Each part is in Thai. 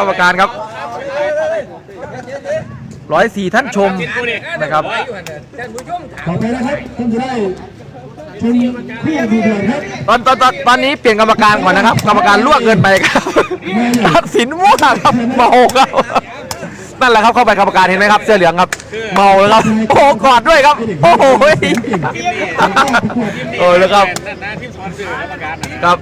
กรรมการครับร้อยสี่ท่านชมนะครับต่อไปนะครับท่านจะได้ชมคู่ดูเดือดครับตอนตอนตอนตอนนี้เปลี่ยนกรรมการก่อนนะครับ กรรมการล่วงเกินไปครับตัดสินมั่วครับเมาครับนั่นแหละครับเข้าไปกรรมการเห็นไหมครับ เสื้อเหลืองครับ เมาแล้วครับโอ้โหกอดด้วยครับ โอ้โหโอ้แล้วครับครับ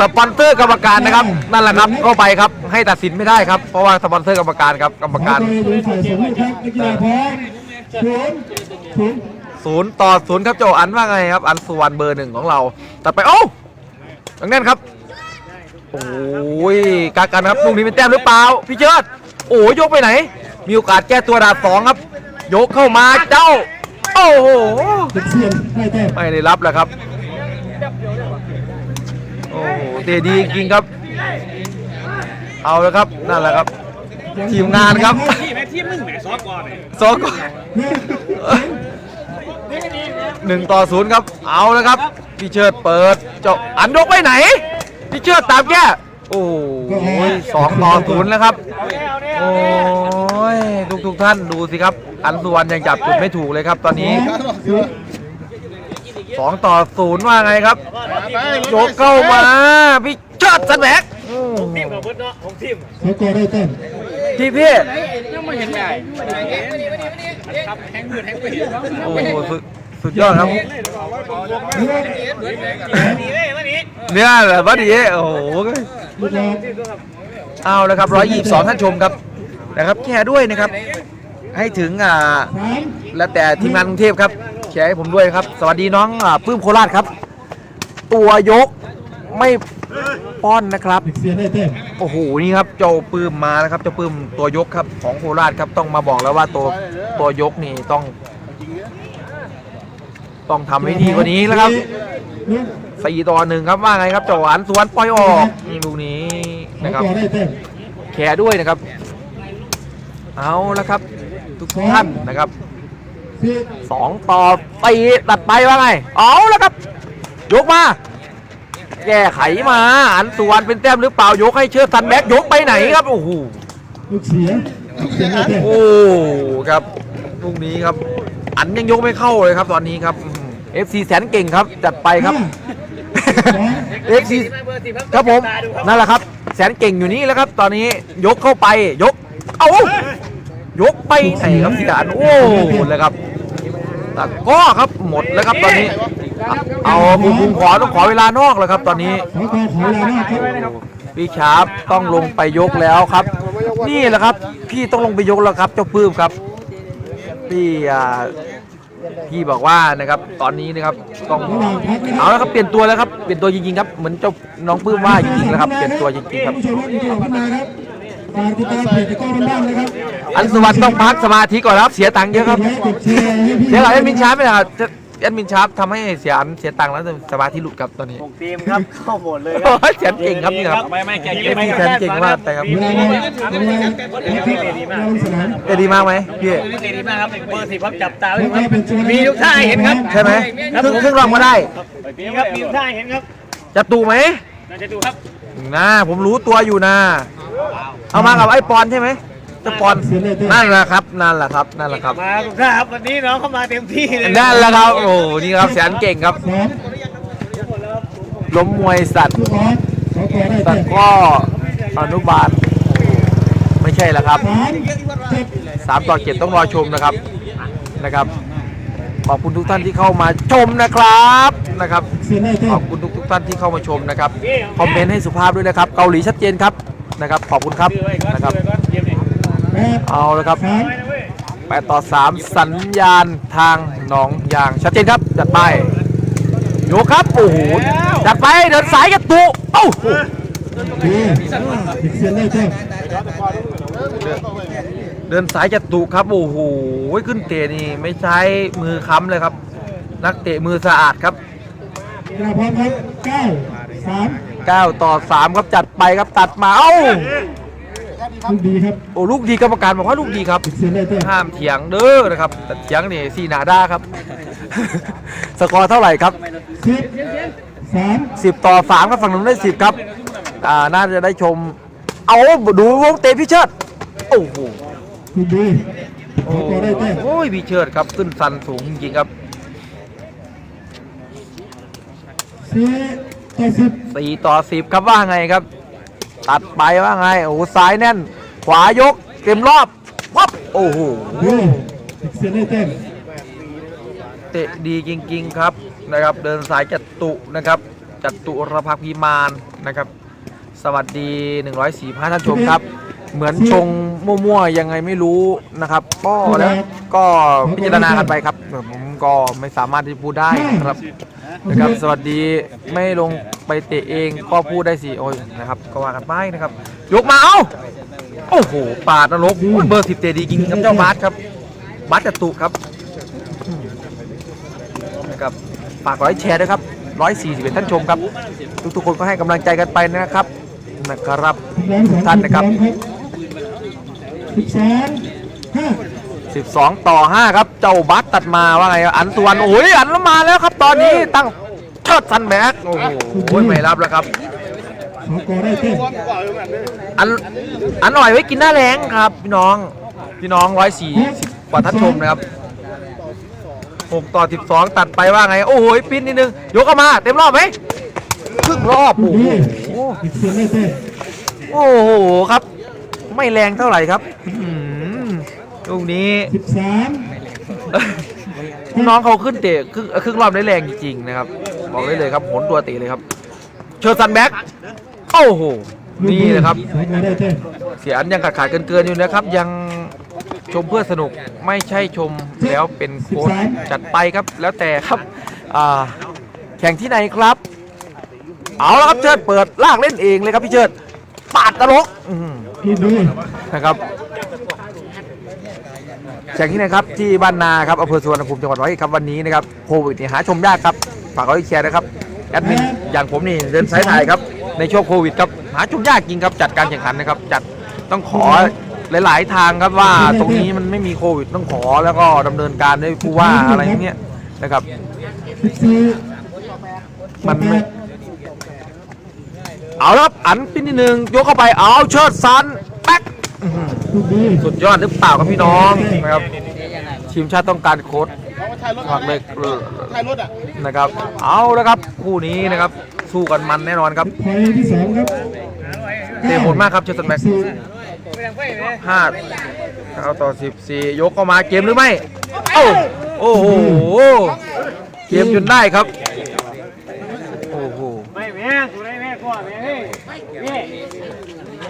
สปอนเซอร์กรรมการนะครับ นั่นแหละครับเข้าไปครับ ให้ตัดสินไม่ได้ครับ เพราะว่าสปอนเซอร์กรรมการครับ กรรมขอการไปดูฝ่ายสมครับนักกีฬาพร้อมศูนย์ศูนย์ศูนย์ต่อศูนย์ครับโจอันว่าไงครับ อันสุวรรณเบอร์หนึ่งของเราตัดไปโอ้ยังแน่นครับ โอ้ยกากันครับลูกนี้เป็นแต้มหรือเปล่า พี่เชิดโอ้ยยกไปไหน มีโอกาสแก้ตัวดาบสองครับ ยกเข้ามาเจ้า โอ้โหเด็กเซียนได้แต้มไม่ได้รับแล้วครับโอ้โห เตะดีจริงๆครับ เอาแล้วครับนั่นแหละครับ ทีมงานครับที่แม่ที่มึงแหมซอสก่อนเนี่ยสองก่อนหนึ่งต่อศูนย์ครับ เอาแล้วครับพี่เชิดเปิดเจาะอันยกไปไหนพี่เชิดตามแก้โอ้ยสองต่อศูนย์แล้วครับ โอ้ยทุกทุกๆท่านดูสิครับ อันสุวรรณยังจับจุดไม่ถูกเลยครับ ตอนนี้ สองต่อศูนย์ว่าไงครับยกเข้ามาพี่เชิดสันแบกทีมกับเบิร์ดเนาะของทีมสกอร์ได้แต้มพี่พี่ยังไม่เห็นไงครับแทงมือแทงมือโอ้โหสุดสุดยอดครับนี่เลยวันนี้เนี่ยแหละวัดดีโอ้โหลูกบอลเอาแล้วครับ122ท่านชมครับนะครับแชร์ด้วยนะครับ ให้ถึงอ่าสามแล้วแต่ทีมงานกรุงเทพครับแชร์ให้ผมด้วยครับ สวัสดีน้องอ่าปื้มโคราชครับ ตัวยกไม่ป้อนนะครับ เด็กเซียได้แต้มโอ้โห นี่ครับเจ้าปื้มมาแล้วครับเจ้าปื้มตัวยกครับของโคราชครับต้องมาบอกแล้วว่าตัวตัวยกนี่ต้อง ต้องทำให้ดีกว่านี้แล้วครับสี่ต่อหนึ่งครับว่าไงครับเจ้าหวานสวนปล่อยออกนี่ลูกนี้นะครับกอร์ได้แต้มแชร์ด้วยนะครับ เอาแล้วครับ ทุกท่านนะครับ สี่สองต่อตีตัดไปว่าไง เอาแล้วครับ ยกมาแก้ไขมา อันสุวรรณเป็นแต้มหรือเปล่ายกให้เชิดซันแบ็กยกไปไหนครับโอ้โหลูกเสียลูกเสียได้แต้มโอ้ครับลูกนี้ครับ อันยังยกไม่เข้าเลยครับตอนนี้ครับเอฟซีแสนเก่งครับจัดไปครับเอฟซีครับผมนั่นแหละครับ แสนเก่งอยู่นี่แล้วครับ ตอนนี้ยกเข้าไปยก เอายกไปไหนครับพี่ดานโอ้เลยครับ ต่ก็ครับหมดแล้วครับตอนนี้ เอาผมผมขอต้องขอเวลานอกแล้วครับ ตอนนี้สกอร์ขอลานอกครับพี่ชาร์ปต้องลงไปยกแล้วครับ นี่แหละครับ พี่ต้องลงไปยกแล้วครับ เจ้าปื้มครับ พี่อ่าพี่บอกว่านะครับตอนนี้นะครับต้องระหว่างพักนะคเอาแล้วครับเปลี่ยนตัวแล้วครับเปลี่ยนตัวจริงๆครับเหมือนเจ้าน้องปื้มว่าจริงๆแล้วครับเปลี่ยนตัวจริงๆครับ ผู้ชมที่เราพัฒนาครับ ฝากติดตามเพจตะกร้อบ้านๆนะครับอันสุวรรณต้องพักสมาธิก่อนครับ เสียตังค์เยอะครับ และกดแชร์ให้พี่เสียหลักแอดมินชาร์ปไม่ได้ครับแอดมินชาร์ปทำให้เสียอันเสียตังค์แล้วสมาธิหลุดครับตอนนี้ทีมครับ เข้าหมดเลยโอ้ยเสียเก่งครับนี่ครับ ไม่ไม่แกเอฟซีแสนเก่งมากแต่ครับ เวลาเราเวลาเราลงสนามเอดีมากไหมพี่ เตะดีมากครับเบอร์สิบครับจับตาไว้ครับมีทุกท่าให้เห็นครับ ใช่ไหมครับครึ่งผมครึ่งรอบก็ได้ มีครับมีทุกท่าให้เห็นครับจะตูไหมน่าจะดูครับ นะผมรู้ตัวอยู่นะ เอามากับไอ้ปอนใช่ไหมเจะปอนนั่นแหละครับ นั่นแหละครับ นั่นแหละครับ มาทุกท่าครับวันนี้น้องเข้ามาเต็มที่เลยนั่นแหละครับ โอ้โหนี่ครับแสนเก่งครับสองล้มมวยสัตว์ลูกบอลสกอร์ได้สัแต้ตมว์ก็อนุบาล ไม่ใช่แล้วครับสามเจ็ดสามต่อเจ็ดต้องรอชมนะครับ นะครับขอบคุณทุกท่านที่เข้ามาชมนะครับนะครับเสียได้แต้ขอมบคุณทุกทุกๆท่านที่เข้ามาชมนะครับ คอมเมนต์ให้สุภาพด้วยนะครับ เกาหลีชัดเจนครับ นะครับขอบคุณครับนะครับแปดเอาละครับสาม8ต่อ3สัญญาณทางหนองยางชัดเจนครับจัดไปโยกครับโอ้โหจัดไปเดินสายกระตุเอ้าดีเด็กเสียได้แต้มเดินสายจะตุครับโอ้โหขึ้นเตะนี่ไม่ใช้มือค้ำเลยครับ นักเตะมือสะอาดครับกระพร้อมครับเก้าสาม 9 ต่อ 3 ครับจัดไปครับตัดมาเอ้าลูกดีครับโอ้ลูกดีกรรมการบอกว่าลูกดีครับเด็กเสียได้แต้มห้ามเถียงเด้อนะครับแต่เถียงนี่สีหนาด้าครับ สกอร์เท่าไหร่ครับ สิบสาม10 ต่อ 3 ครับฝั่งนู้นได้ 10 ครับ อ่าน่าจะได้ชม เอาดูวงเตะพี่เชิดโอ้โห ลูกดีสกอร์ได้แต้มโอ้ยพี่เชิดครับขึ้นสันสูงจริงๆครับ สี่ต่อ สิบสี่ต่อสิบครับว่าไงครับ ตัดไปว่าไง โอ้โหซ้ายแน่น ขวายกเต็มรอบวับโอ้โหดีอีกเสียได้แต้มเตะดีจริง ๆ ครับนะครับ เดินสายจัตุนะครับจัตุรพักษ์พิมานนะครับ สวัสดี104ท่านชมครับ เหมือนชงมั่วๆยังไงไม่รู้นะครับ ก็แล้วก็พิจารณากันไปครับผมก็ไม่สามารถที่จะพูดได้นะครับนะครับ สวัสดีไม่ลงไปเตะเองก็พูดได้สิโอ้ยนะครับ ก็ว่ากันไปนะครับ ยกมาเอ้าโอ้โหปาดนรกโอ้ยเบอร์สิบเตะดีจริงๆครับเจ้าบาสครับบาสจัตุครับนะครับฝากร้อยแชร์ด้วยครับร้อยสี่สิบเอ็ดท่านชมครับ ทุกๆคนก็ให้กำลังใจกันไปนะครับนะครับร้อยสองท่านนะครับ สิบสองห้า12 ต่อ 5 ครับ เจ้าบัสตัดมาว่าไงอันตัวนโอ้ยอันแล้วมาแล้วครับ ตอนนี้ตั้งเชิดซันแบ็กโอ้โหไม่รับแล้วครับ สกอร์ได้แต้มอันอันอร่อยไว้กินหน้าแรงครับ พี่น้องพี่น้องร้อยสี่สิบกว่าท่านชมนะครับ 6 ต่อ 12 ตัดไปว่าไง โอ้โหปิ้นนิดนึงยกเข้ามาเต็มรอบไหมครึ่งรอบลูโอ้กโหดีอีกเสียได้แต้มโอ้โหครับ ไม่แรงเท่าไหร่ครับอื้อหือลูกนี้สิบสามน้องเขาขึ้นเตะครึ่งครึ่งรอบได้แรงจริงๆนะครับ บอกได้เลยครับผลตัวเตะเลยครับ เชิญซันแบ็กโอ้โหนี่เลยครับสกอร์ได้แต้มเสียอันยังขาดขาดๆเกินๆอยู่นะครับ ยังชมเพื่อสนุกไม่ใช่ชมแล้วเป็นโค้ชจัดไปครับแล้วแต่ครับอ่าแข่งที่ไหนครับ เอาละครับเชิดเปิดลากเล่นเองเลยครับพี่เชิดปาดตลก อื้อหือลูกดีนะครับแข่งที่ไหนครับที่บ้านนาครับอำเภอสุวรรณภูมิจังหวัดร้อยเอ็ดครับวันนี้นะครับโควิดนี่หาชมยากครับฝากเอาไว้แชร์นะครับแอดมินอย่างผมนี่เดินสายถ่ายครับในช่วงโควิดครับหาชมยากจริงครับจัดการแข่งขันนะครับจัดต้องขอหลาย ๆ ทางครับว่าตรงนี้มันไม่มีโควิดต้องขอแล้วก็ดำเนินการด้วยผู้ว่าอะไรอย่างเงี้ยนะครับสิบสี่มันไม่ เอาละครับอันปิ้นนิดนึงยกเข้าไปเอาเชิดซันแป๊กอื้อหือลูกดีสุดยอดหรือเปล่าครับพี่น้องนะครับทีมชาติต้องการโค้ดฝากเลยนะครับ เอาแล้วครับคู่นี้นะครับสู้กันมันแน่นอนครับพอยที่สองครับเตะโหดมากครับเชสตันแบ็กสี่ห้าเอาต่อสิบสี่ยกเข้ามาเกมหรือไม่เอ้าโอ้โหเกมจนได้ครับโอ้โหไม่แม่กูได้แม่ก่อนแม่เฮ้ยนี่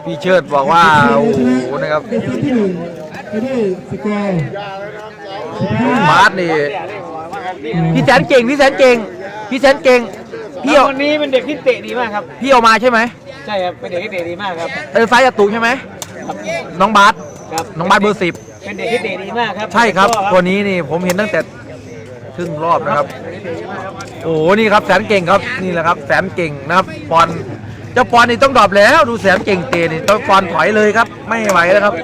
พี่เชิดบอกว่าโอ้โหนะครับเซตที่หนึ่งไปด้วยสกอร์สิบห้าบาสนี่พี่แสนเก่งพี่แสนเก่งพี่แสนเก่งพี่เอาคนนี้เป็นเด็กที่เตะดีมากครับ พี่เอามาใช่ไหมใช่ครับเป็นเด็กที่เตะดีมากครับเออซ้ายจตุใช่ไหมน้องบาสครับน้องบาสเบอร์สิบเป็นเด็กที่เตะดีมากครับใช่ครับตัวนี้นี่ผมเห็นตั้งแต่ครึ่งรอบนะครับ โอ้โหนี่ครับแสนเก่งครับนี่แหละครับแสนเก่งนะครับปอน เจ้าปอนนี่ต้องดรอปแล้ว ดูแสนเก่งเตะนี่ต้องปอนถอยเลยครับ ไม่ไหวแล้วครับ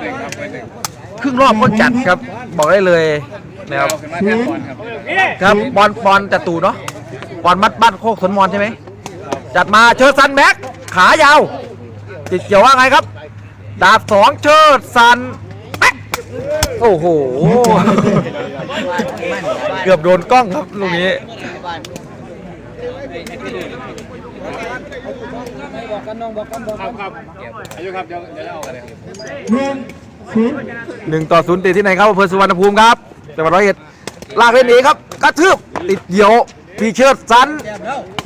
ครึ่งรอบก็จัดครับ บอกได้เลยนะครับศูนย์ครับบอลบอลจตูเนาะบอลมัดบ้านโคกสนมอนใช่ไหมจัดมาเชิดซันแบ็กขายาวติดเกี่ยวว่าไงครับ ดาบสองเชิดซันแบ็กโอ้โห เกือบโดนกล้องครับลูกนี้ หนึ่งศูนย์หนึ่งต่อศูนย์ติดที่ไหนครับอำเภอสุวรรณภูมิครับจังหวัดร้อยเอ็ดลากเล่นเองครับกระทืบติดเดี่ยวพีเชิดซัน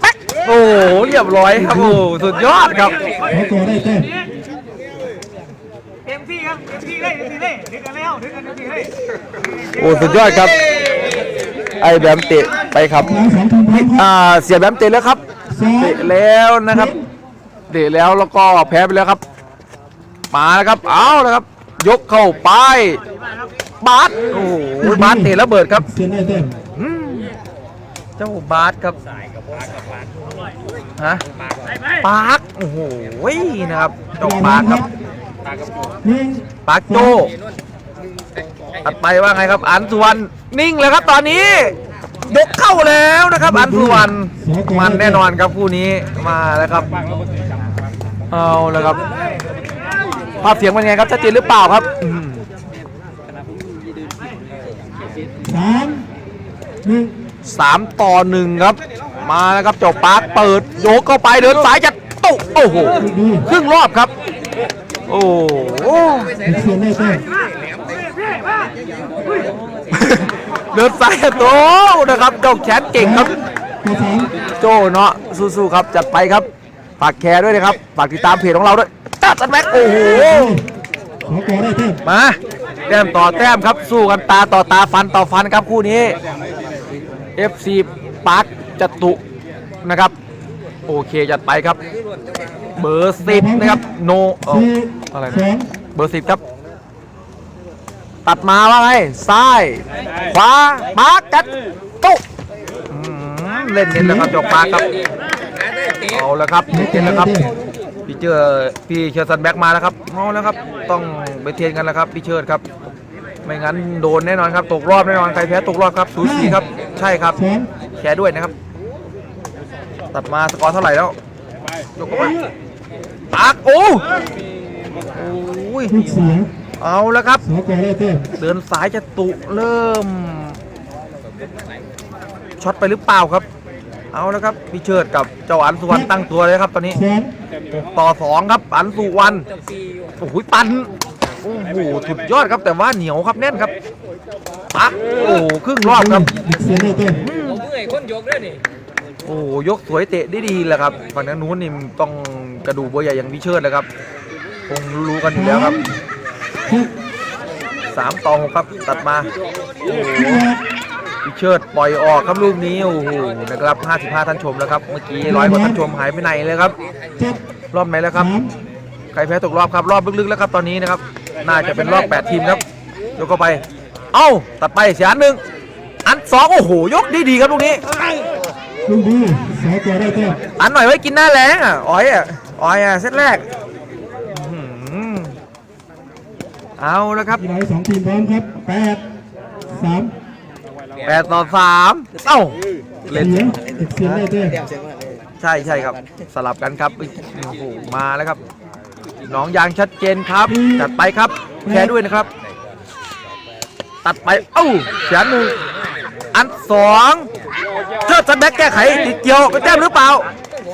แบ็กโอ้โหเรียบร้อยครับโอ้โหสุดยอดครับสกอร์ได้แต้มเต็มที่ครับเต็มที่เลยเต็มที่เลยถึงกันแล้วถึงกันเต็มที่เลยโอ้สุดยอดครับ ไอ้แบมเตะไปครับหลังสองทีมพร้อมคอ่ารับเสียแบมเตะแล้วครับสองเตะแล้วนะครับเตะแล้วแล้วก็แพ้ไปแล้วครับ มาแล้วครับเอาแล้วครับ ยกเข้าไปบาสโอ้โหบาสเตะแล้วเบิดครับเสียได้แต้มอืมเจ้าบาสครับฮะปาร์คโอ้โหนะครับเจ้าปาร์คครับหนึ่งปาร์คโจ ตัดไปว่าไงครับ อันสุวรรณนิ่งเลยครับตอนนี้ยกเข้าแล้วนะครับ อันสุวรรณมันแน่นอนครับคู่นี้มาแล้วครับ เอาแล้วครับภาพเสียงเป็นไงครับชัดเจนหรือเปล่าครับสามหนึ่งสามต่อหนึ่งครับ มาแล้วครับเจ้าปาร์คเปิดโยกเข้าไปเดินสายจะตุกโอ้โหครึ่งรอบครับ โอ้โหเสียได้แต้ม เดินสายจะโตนะครับเจ้าแขนเก่งครับ โจเนาะสู้ๆครับจัดไปครับฝากแคร์ด้วยนะครับฝากติดตามเพจของเราด้วยจัดสันแม็กโอ้โหมาแต้มต่อแต้มครับสู้กันตาต่อตาฟันต่อฟันครับคู่นี้ FC ปาร์คจตุนะครับ โอเคจัดไปครับ เบอร์สิบนะครับโนอะไรนะเบอร์สิบครับ ตัดมาว่าไงซ้าย ขวาปาร์คจัดตุอืมเล่นเน้นแล้วครับจบปาร์คครับเอาแล้วครับเล่นแล้วครับพี่เจอพี่เชิดซันแบ็กมาแล้วครับเอาแล้วครับ ต้องไปเทรนกันแล้วครับพี่เชิดครับ ไม่งั้นโดนแน่นอนครับตกรอบแน่นอนใครแพ้ตกรอบครับสูสีครับ ใช่ครับสองแชร์ด้วยนะครับ ตัดมาสกอร์เท่าไหร่แล้วยกเข้ามาตักโอ้โอ้ยลูก เสียเอาแล้วครับขอกอได้แต้มเดินสายจะตุเริ่ม ช็อตไปหรือเปล่าครับ เอาแล้วครับพี่เชิดกับเจ้าอันสุวรรณตั้งตัวเลยครับ ตอนนี้สองต่อสองครับ อันสุวรรณโอ้โหปันโอ้โหสุดยอดครับแต่ว่าเหนียวครับแน่นครับปักโอ้โหครึ่งรอบครับเด็กเสียนได้แต้มผมเมื่อยคนยกด้วยนี่โอ้โหยกสวยเตะได้ดีแหละครับฝั่งนั้นนู้นนี่ต้องกระดูกบัวใหญ่อย่างพี่เชิดเลยครับคงรู้กันอยู่แล้วครับหก สามต่อหกครับตัดมาโอ้โหแปดพี่เชิดปล่อยออกครับลูกนี้โอ้โหนะครับ55ท่านชมแล้วครับเมื่อกี้ร้อยกว่าท่านชมหายไปไหนเลยครับเจ็ดรอบไหนแล้วครับสามใครแพ้ตกรอบครับรอบลึกๆแล้วครับตอนนี้นะครับน่าจะเป็นรอบ 8 ทีมครับยกเข้าไป เอ้าตัดไปเสียอันหนึ่งอันสองโอ้โหยกดีดีๆครับลูกนี้ลูกดีขอกอได้แต้มอันหน่อยไว้กินหน้าแรงอะอ้อยอะอ้อยอะเซตแรกอื้อหือ เอาแล้วครับกีฬาสองทีมพร้อมครับแปดสาม8ต่อ3เอ้าเล่น เสียงเด็กเสียนได้แต้มใช่ใช่ครับ สลับกันครับโอ้โหมาแล้วครับน้องยางชัดเจนครับ จัดไปครับ แชร์ด้วยนะครับ ตัดไป เอ้าเสียหนึ่งอันสองเชิดสันแบ็กแก้ไขติดเกี่ยวไปแต้มหรือเปล่า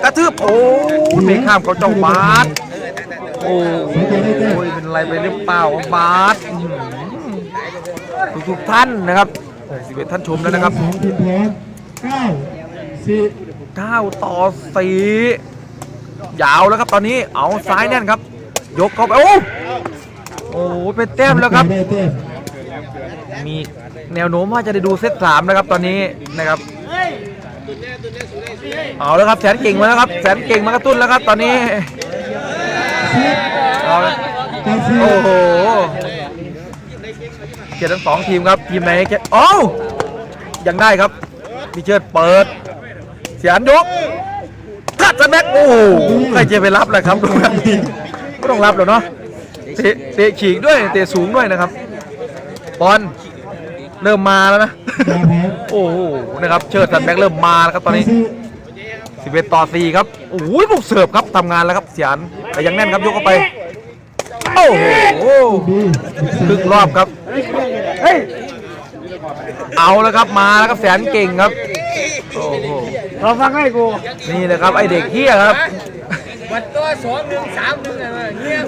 กระทืบโอ้ยไม่ข้ามเขาเจ้าบาส โอ้ยเป็นอะไรไปหรือเปล่าบาสอื้อหือทุกๆท่านนะครับสิบเอ็ดท่านชมแล้วนะครับสองทีมพร้อมเก้าวต่อ4ยาวแล้วครับตอนนี้เอาซ้ายแน่นครับ ยกเข้าไปโอ้โอ้เป็นแต้มแล้วครับ มีแนวโน้มว่าจะได้ดูเซตสามนะครับตอนนี้นะครับเอาแล้วครับแสนเก่งมาแล้วครับแสนเก่งมากระตุ้นแล้วครับตอนนี้ สิบเอาละต่อสี่โอ้โหเกียรติทั้งสองทีมครับทีมไหนแค่โอ้ยังได้ครับพี่เชิดเปิด เสียนยกกัดสแม็กโอ้โหใครจะไปรับล่ะครับตรงนั้นไม่ต้องรับหรอกเนาะเตะเตะฉีกด้วยเตะสูงด้วยนะครับบอลเริ่มมาแล้วนะ โอ้โหนะครับเชิดสันแบ็กเริ่มมาแล้วครับตอนนี้สี่11ต่อ4ครับโอ้โหลูกเสิร์ฟครับทำงานแล้วครับเสียน แต่ยังแน่นครับยกเข้าไปโอ้โหดีครึ่งรอบครับเอาแล้วครับมาแล้วครับแสนเก่งครับโอ้โหเราฟังให้กูนี่เลยครับไอเด็กเฮียครับวันตัวสองหนึ่งสามหนึ่งอะไรเงี้ย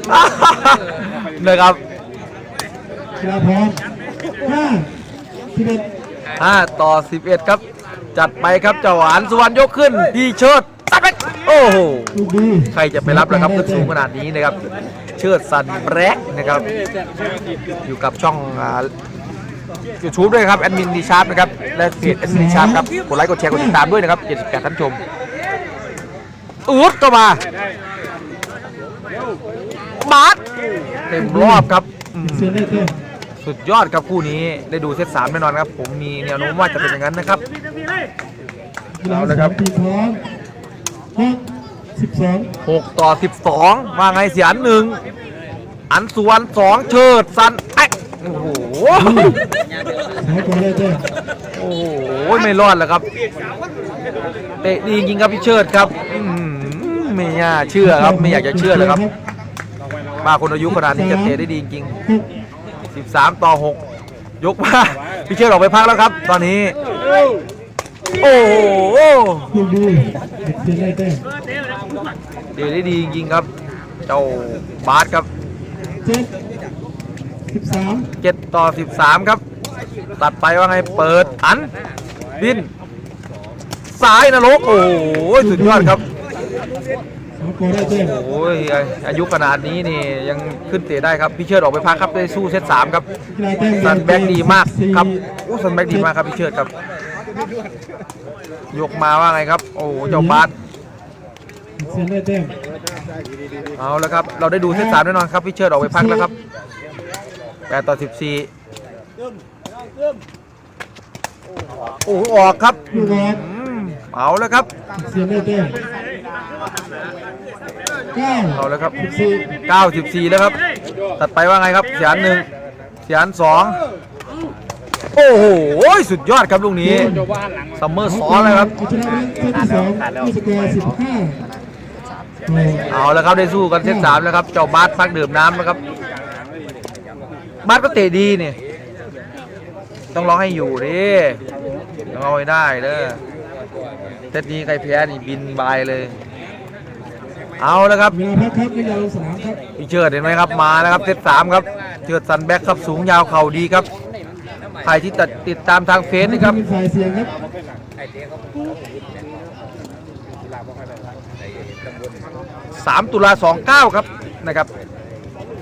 นะครับกีฬาพร้อมห้าสิบเอ็ด5ต่อ11ครับ จัดไปครับเจ้าหวานสุวรรณยกขึ้น ดีเชิดตัดไป โอ้โหลูกดีใครจะไปรับล่ะครับขึ้นสูงขนาดนี้นะครับ เชิดสันแบร็กนะครับ อยู่กับช่องยูทูบด้วยครับแอดมินดีชาร์ปนะครับและเพจแอดมินดีชาร์ปครับกดไลค์กดแชร์กดติดตามด้วยนะครับ78ท่านชมอูดก็มาบาสเต็มรอบครับอืมเสียนได้แต้มสุดยอดครับคู่นี้ได้ดูเซตสามแน่นอนครับ ผมมีแนวโน้มว่าจะเป็นอย่างนั้นนะครับกีฬาเอาสละครัอบ งทีมพร้อมหกสิบสอง6ต่อ12ว่าไงเสียนหนึ่งอันสุวรรณสองเชิดสันไอยโอ้โหขอกอได้แต้มโอ้โหไม่รอดแล้วครับเตะดีจริงๆครับพี่เชิดครับอื้อหือไม่น่าเชื่อครับไม่อยากจะเชื่อเลยครับ มาคนอายุขนาดนี้จะเตะได้ดีจริงหกๆ13 ต่อ 6 ยกมาพี่เชิดออกไปพักแล้วครับ ตอนนี้ โอ้โหลูกดี เสียได้แต้มเตะได้ดีจริงครับ เจ้าบาสครับเจ็ดสิบสาม7ต่อ13ครับ ตัดไปว่าไงเปิดอันบินซ้ายนรกโอ้โหสุดยอดครับสองกอได้แต้มโอ้ยอายุขนาดนี้นี่ยังขึ้นเตะได้ครับพี่เชิดออกไปพักครับได้สู้เซตสามครับกีฬาแต้มซันแบ็กดีมากครับอู้ซันแบ็กดีมากครับพี่เชิดครับ ยกมาว่าไงครับ โอ้โหเจ้าบาสเสียได้แต้มเอาแล้วครับ เราได้ดูเซตสามแน่นอนครับพี่เชิดออกไปพักแล้วครับแปดต่อสิบสี่โอ้โหออกครับเอาแล้วครับเสียได้แต้มเก้าเอาแล้วครับสิบสี่เก้าสิบสี่แล้วครับ ตัดไปว่าไงครับเสียนหนึ่งเสียนสอง โอ้โหสุดยอดครับลูกนี้ซัมเมอร์ซ้อนเลยครับเอาชนะไปเซตที่สองด้วยสกอร์สิบห้าต่อเอาแล้วครับได้สู้กันเซตสามแล้วครับเจ้าบาสพักดื่มน้ำนะครับบาสก็เตะดีนี่ต้องร้องให้อยู่ดิต้องเอาให้ได้เด้อเซตนี้ใครแพ้นี่บินบายเลย เอาแล้วครับเวลาพักครับนักกีฬาลงสนามครับพี่เชิดเห็นไหมครับมาแล้วครับเซตสามครับเชิดสันแบ็คครับสูงยาวเข่าดีครับ ใครที่ติดติดตามทางเฟซนะครับเป็นฝ่ายเสียงครับ3ตุลา29ครับนะครับ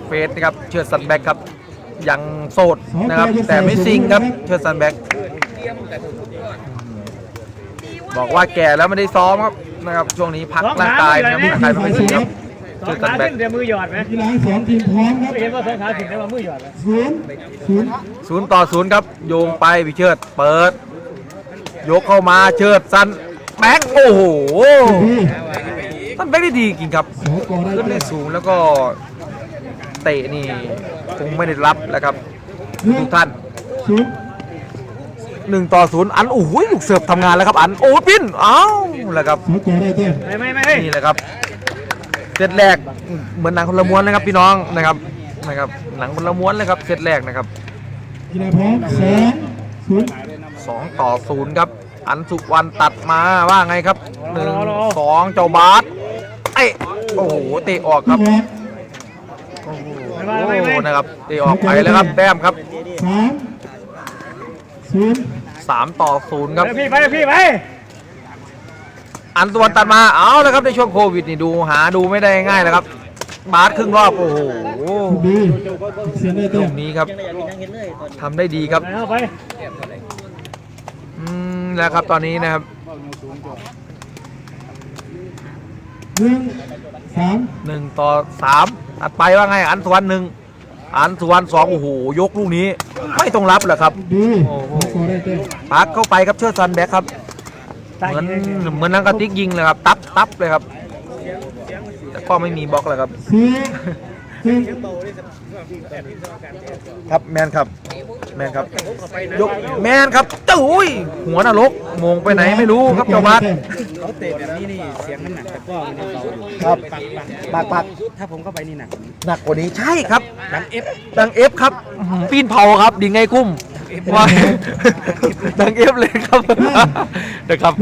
เฟสนะครับเชิดสันแบ็กครับยังโสดนะครับ แต่ไม่ซิงครับเชิดสันแบ็กบอกว่าแก่แล้วไม่ได้ซ้อมครับนะครับช่วงนี้พักร่างกายนะครับร่างกายไม่ค่อยดีครับ สอเชิงดสัขานแบ็ขึ้กนแต่มือหยอดไหมกีฬาทั้งสองทีมพร้อมครับไม่เห็นว่าสองขาขึ้นแต่ว่ามือหยอดไหมศูนย์ศูนย์ศูนย์ต่อศูนย์ครับโยงไปพี่เชิดเปิด ยกเข้ามาเชิดสันแบ็กโอ้โหดีสันแบ็กได้ดีจริงครับสองกอได้ขึ้นแต้ได้มสูงแล้วก็เตะนี่คงไม่ได้รับแล้วครับหนึ่งทุกท่าน ศูนย์หนึ่งต่อศูนย์อันโอ้โหลูกเสิร์ฟทำงานแล้วครับอันโอ้ปิ้นเอ้าแล้วครับสองกอได้แต้มไม่ไม่ไม่นี่แหละครับเซตแรกเหมือนหนังคนละม้วนนะครับพี่น้องนะครับนะครับหนังคนละม้วนเลยครับเซตแรกนะครับกีฬาพร้อมสองศูนย์สองต่อศูนย์ครับ อันสุวรรณตัดมาว่าไงครับหนึ่งสองเจ้าบาสเอ้ยโอ้โหเตะออกครับลูกออกโอ้โหนะครับเตะออกไปแล้วครับแต้มครับสามศูนย์สามต่อศูนย์ครับไปพี่ไปพี่ไป อันสุวรรณตัดมาเอาแล้วครับในช่วงโควิดนี่ดูหาดูไม่ได้ง่ายแล้วครับ บาสครึ่งรอบโอ้โหดีเสียได้ตแต้รมงนี้ครับทำได้ดีครับไปเอาไปอืมแล้วครับตอนนี้นะครับหนึ่งสามหนึ่งต่อสามอัดไปว่าไงอันสุวรรณหนึ่งอันสุวรรณสองโอ้โหยกลูกนี้ ไม่ต้องรับเหรอครับ ดีโอ้โหสองกอได้แต้มปักเข้าไปครับเชิดซันแบ็คครับ เหมือนเหมือนนังกระติกยิงเลยครับ ตับตับเลยครับ แต่ก็ไม่มีบล็อกเลยครับสี่หนึ่งครับแมนครับ แมนครับ ยกแมนครับตุ้ยหัวนรกมงไปไหนไม่รู้ครับเจ้าบัสเขาเตะแบบนี้นี่เสียงมันหนักแต่ก็มันยังเบาอยู่ครับปักปักปักปักถ้าผมเข้าไปนี่หนักหนักกว่านี้ใช่ครับดังเอฟดังเอฟครับอื้อหือปีนเผาครับดิ่งไงกุ้ม ว่าดังเอฟเลยครับนะครับ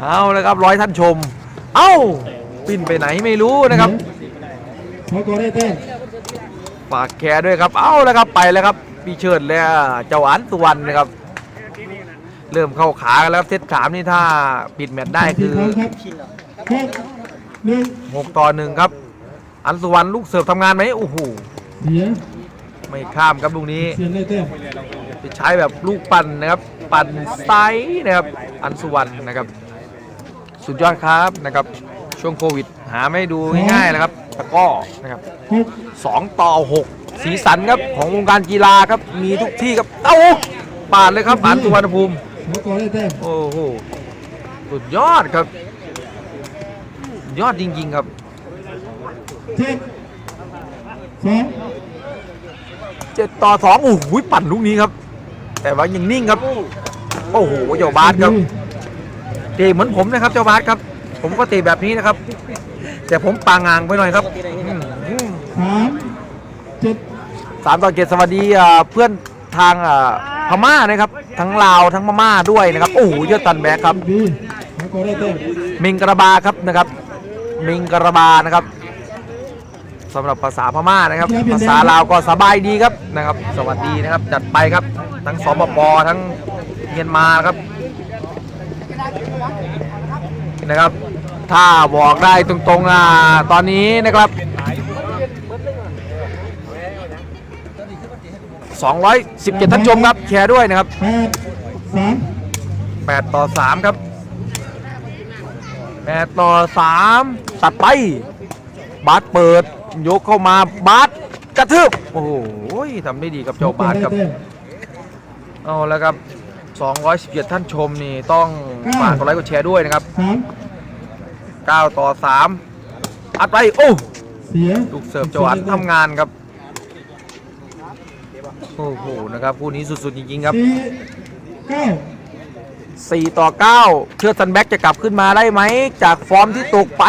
เอาเลยครับร้อยท่านชม เอ้าปิ้นไปไหนไม่รู้นะครับสองกอได้แต้มฝากแคร์ด้วยครับ เอ้าแล้วครับไปแล้วครับพี่เชิดแล้วเจ้าอันสุวรรณนะครับ เริ่มเข้าขากันแล้วเซตสามนี่ถ้าปิดแมตช์ได้คือทีมพร้อมครับหกหนึ่งหกต่อหนึ่งครับ อันสุวรรณลูกเสิร์ฟทำงานไหมโอ้โหเสียไม่ข้ามครับลูกนี้เสียได้แต้ม จะใช้แบบลูกปั่นนะครับ ปั่นไซส์นะครับ อันสุวรรณนะครับ สุดยอดครับนะครับ ช่วงโควิด หาไม่ดูง่ายๆนะครับตะกร้อนะครับหกสองต่อหกสีสันครับของวงการกีฬาครับ มีทุกที่ครับ เอ้าปาดเลยครับอันสุวรรณภูมิสองกอได้แต้มโอ้โหสุดยอดครับสุดยอดจริงๆครับเจ็ดสองเจ็ดต่อสองโอ้โหปั่นลูกนี้ครับ แต่ว่ายังนิ่งครับ โอ้โหเจ้าบาสครับเตะเหมือนผมนะครับเจ้าบาสครับ ผมก็เตะแบบนี้นะครับ แต่ผมปางงางไปหน่อยครับอืมอืมสามเจ็ดสามต่อเจ็ดสวัสดีอ่าเพื่อนทางอ่าพม่านะครับ ทั้งลาวทั้งพม่าด้วยนะครับ โอ้โหเยอะตันแบกครับดีแล้วก็ได้เต้มมิงกระบาครับนะครับ มิงกระบานะครับสำหรับภาษาพม่านะครับ ภาษาลาวก็สบายดีครับนะครับ สวัสดีนะครับ จัดไปครับ ทั้งสปปทั้งเมียนมาครับนะครับ ถ้าบอกได้ตรงๆอ่าตอนนี้นะครับ 217 ท่านชมครับแชร์ด้วยนะครับแปดสาม8ต่อ 3 ครับ8ต่อ 3 ตัดไป บาสเปิด ยกเข้ามาบาสกระทืบ โอ้โหทำได้ดีกับเจ้าบาสครับ เต้มเอาแล้วครับ217ท่านชมนี่ต้องฝากกดไลค์กดแชร์ด้วยนะครับสาม9ต่อ3อัดไปโอ้เสียลูกเสิร์ฟเจ้าอัดทำงานครับโอ้โหนะครับคู่นี้สุดๆจริงๆครับสี่เก้า4ต่อ9เชื่อซันแบ็กจะกลับขึ้นมาได้ไหม จากฟอร์มที่ตกไป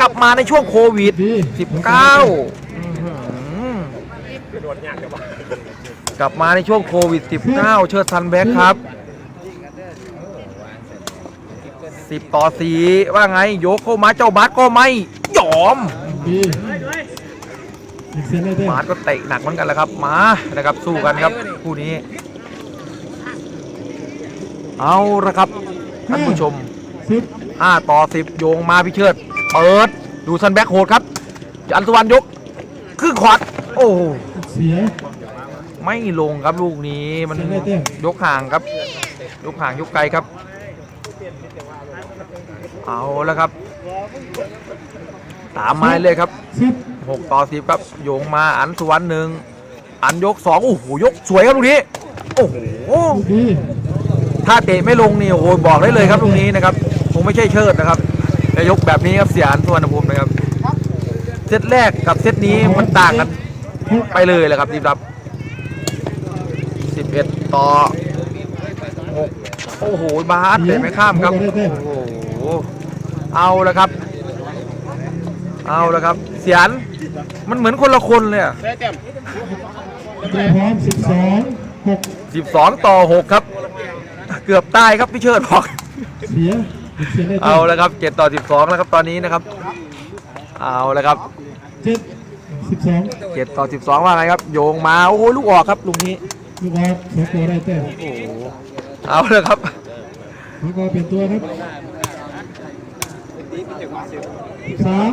กลับมาในช่วงโควิดดี19อื้อหือ กลับมาในช่วงโควิด 19 เชิดซันแบ็กครับ 10 ต่อ4ว่าไงยกเข้ามาเจ้าบาสก็ไม่ยอม ดีอีกเสียได้เต้มบาสก็เตะหนักเหมือนกันแหล้วครับ มานะครับสู้กันครับคู่นี้ เอาละครับท่านผู้ชม สิบ5 ต่อ 10 โยงมาพี่เชิดเปิด ดูซันแบ็กโหดครับ อันสุวรรณยกครึ่งขวาโอ้โหเสีย ไม่ลงครับลูกนี้มันยกห่างครับ ยกห่างยกไกลครับ เอาแล้วครับ ตามมาเลยครับสิบ6ต่อ10ครับโยงมาอันสุวรรณหนึ่งอันยก2โอ้โหยกสวยครับลูกนี้โอ้โหดีถ้าเตะไม่ลงนี่โอ้โหบอกได้เลยครับลูกนี้นะครับคงไม่ใช่เชิดนะครับแต่ยกแบบนี้ครับเสียอันสุวรรณภูมินะครับเซตแรกกับเซตนี้มันต่างกันไปเลยเลยครับดีครับ 11ต่อ6โอ้โห บาสเตะไม่ข้ามครับ โอ้โห เอาแล้วครับ เอาแล้วครับ เสียน มันเหมือนคนละคนเลยอะเตรียมพร้อมสิบสองหก12ต่อ6ครับ เกือบตายครับพี่เชิดบอก เสียอีกเสียได้เต้เอามแล้วครับ7ต่อ12แล้วครับตอนนี้นะครับ เอาแล้วครับเจ็ดสิบสอง7ต่อ12ว่าไงครับ โยงมา โอ้โห ลูกออกครับลุงนี้ ลูกออกสองตัวได้เต้มโอ้โหเอาแล้วครับแล้วก็เปลี่ยนตัวครับสาม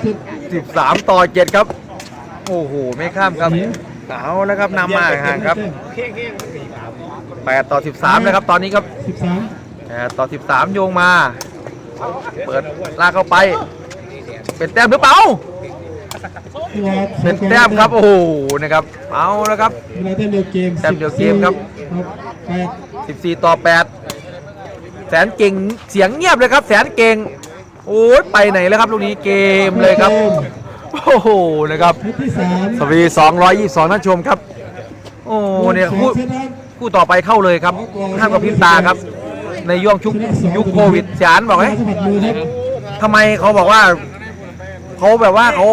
เจ็ด13ต่อ7ครับ โอ้โห ไม่ข้ามครับ เอาแล้วครับนำมาห่างครับ8ต่อ13นะครับ ตอนนี้ครับสิบสาม8ต่อ13โยงมา เปิดลากเข้าไป เป็นแต้มหรือเปล่าลูกออก เป็นแต้มครับโอ้โหนะครับ เอาแล้วครับเวลาแต้มเดียวเกมแต้มเดียวเกมครับครับแปด14 ต่อ 8 แสนเก่งเสียงเงียบเลยครับ แสนเก่งโอ้ยไปไหนแล้วครับลูกนี้เกมเลยครับโอ้โหนะครับเซตที่สามสวี222ท่านชมครับ โอ้เนี่ยคู่สองซตครับคู่ต่อไปเข้าเลยครับห้ามกับพริบตาครับ ในย่วงชุกยุคโควิดเสียนบอกเลยสัมผัสมือครับทำไมเขาบอกว่าเขาแบบว่าเขา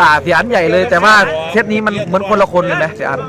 ด่าเสียอันใหญ่เลย แต่ว่าเซตนี้มันเหมือนคนละคนเลยนะเสียอัน